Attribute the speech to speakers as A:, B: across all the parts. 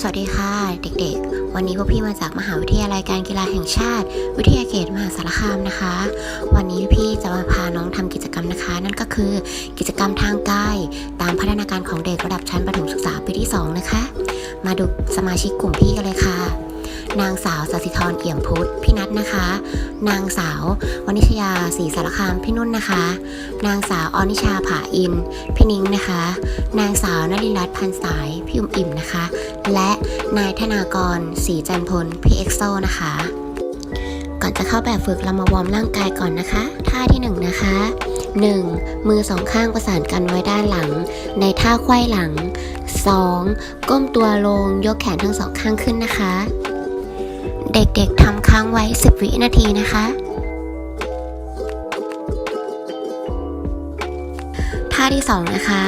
A: สวัสดีค่ะ เด็กๆ วันนี้พวกพี่มาจากมหาวิทยาลัยการกีฬาแห่งชาติ วิทยาเขตมหาสารคามนะคะ วันนี้พี่จะมาพาน้องทำกิจกรรมนะคะ นั่นก็คือกิจกรรมทางกายตามพัฒนาการของเด็กระดับชั้นประถมศึกษาปีที่ 2 นะคะ มาดูสมาชิกกลุ่มพี่กันเลยค่ะ นางสาวสสิธรเอี่ยมพุทธพี่นัทนะคะ นางสาววนิชยาศรีสารคามพี่นุ่นนะคะ นางสาวอนิชาผาอิน พี่นิ้งนะคะ นางสาวนลินรัตน์พันสายพี่อุ่มอิ่มนะคะ และนายธนากรศรีจันพลพี่เอ็กโซนะคะ ก่อนจะเข้าแบบฝึกเรามาวอร์มร่างกายก่อนนะคะ ท่าที่1นงนะคะ 1. มือสองข้างประสานกันไว้ด้านหลัง ในท่าไขว้หลัง 2. ก้มตัวลงยกแขนทั้งสองข้างขึ้นนะคะ เด็กๆทำค้างไว้ 10 วินาทีนะคะท่าที่ 2 นะคะ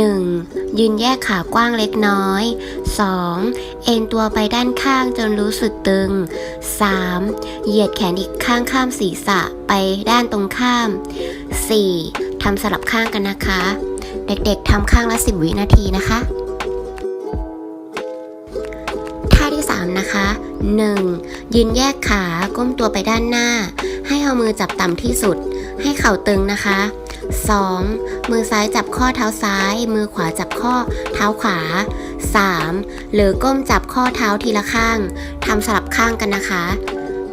A: 1. ยืนแยกขากว้างเล็กน้อย 2. เอ็นตัวไปด้านข้างจนรู้สึกตึง 3. เหยียดแขนอีกข้างข้ามศีรษะไปด้านตรงข้าม 4. ทำสลับข้างกันนะคะ เด็กๆทำข้างละ 10 วินาทีนะคะท่าที่ 3 นะคะ 1. ยืนแยกขาก้มตัวไปด้านหน้า ให้เอามือจับต่ำที่สุด ให้เข่าตึงนะคะ 2. มือซ้ายจับข้อเท้าซ้าย มือขวาจับข้อเท้าขวา 3. หรือก้มจับข้อเท้าทีละข้างทำสลับข้างกันนะคะ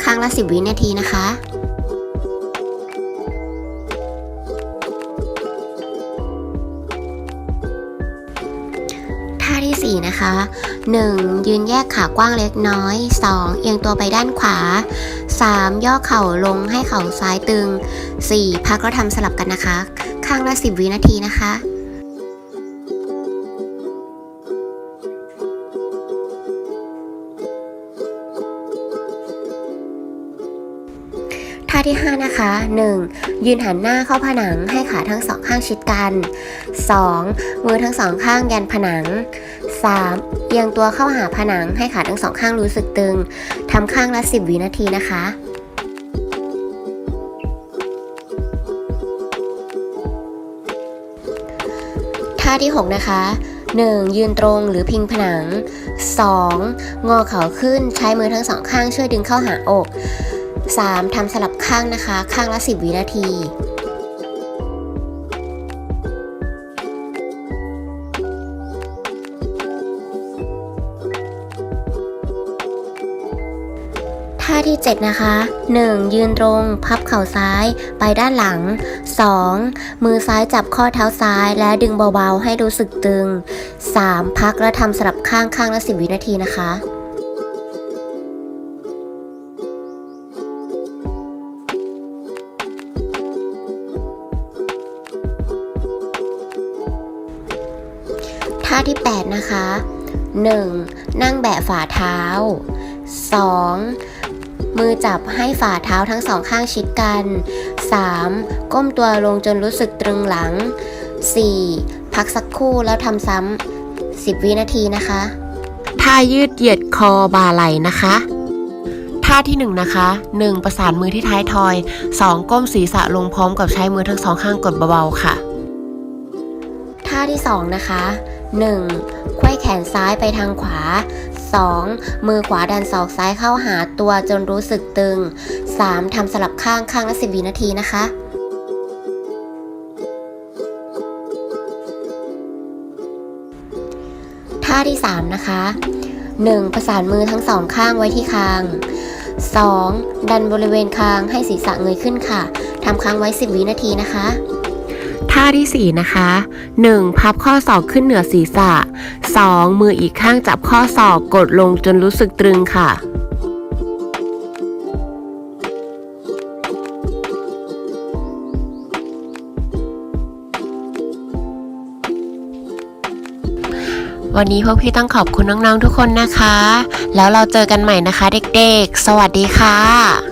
A: ข้างละ 10 วินาทีนะคะท่าที่ 4 นะคะ 1. ยืนแยกขากว้างเล็กน้อย 2. เอียงตัวไปด้านขวา 3. ย่อเข่าลงให้เข่าซ้ายตึง 4. พักแล้วทำสลับกันนะคะ ข้างละ 10 วินาทีนะคะ ท่าที่ 5 นะคะ 1. ยืนหันหน้าเข้าผนังให้ขาทั้งสองข้างชิดกัน 2. มือทั้งสองข้างยันผนัง 3. เอียงตัวเข้าหาผนังให้ขาทั้งสองข้างรู้สึกตึงทำข้างละ 10 วินาทีนะคะท่าที่ 6 นะคะ 1. ยืนตรงหรือพิงผนัง 2. งอเข่าขึ้นใช้มือทั้งสองข้างช่วยดึงเข้าหาอก 3. ทำสลับข้างนะคะ ข้างละ 10 วินาทีท่าที่ 7 นะคะ 1. ยืนตรง พับเข่าซ้ายไปด้านหลัง 2. มือซ้ายจับข้อเท้าซ้าย และดึงเบาๆ ให้รู้สึกตึง 3. พักและทำสลับข้างข้างละ 10 วินาทีนะคะ ท่าที่ 8 นะคะ 1. นั่งแบะฝ่าเท้า 2. มือจับให้ฝ่าเท้าทั้งสองข้างชิดกัน 3. ก้มตัวลงจนรู้สึกตรึงหลัง 4. พักสักครู่แล้วทำซ้ำ 10 วินาทีนะคะ
B: ท่ายืดเหยียดคอบ่าไหล่นะคะท่าที่1นงนะคะ 1. ประสานมือที่ท้ายทอย 2. ก้มศีรษะลงพร้อมกับใช้มือทั้งสองข้างกดเบาๆค่ะ
A: ท่าที่ 2 นะคะ 1. ไขว้แขนซ้ายไปทางขวา 2. มือขวาดันศอกซ้ายเข้าหาตัวจนรู้สึกตึง 3. ทำสลับข้างข้างละ10วินาทีนะคะท่าที่ 3 นะคะ 1. ประสานมือทั้งสองข้างไว้ที่คาง 2. ดันบริเวณคางให้ศีรษะเงยขึ้นค่ะทำค้างไว้ 10 วินาทีนะคะ
B: ท่าที่ 4 นะคะ 1. พับข้อศอกขึ้นเหนือศีรษะ 2. มืออีกข้างจับข้อศอกกดลงจนรู้สึกตรึงค่ะ วันนี้พวกพี่ต้องขอบคุณน้องๆทุกคนนะคะ แล้วเราเจอกันใหม่นะคะเด็กๆ สวัสดีค่ะ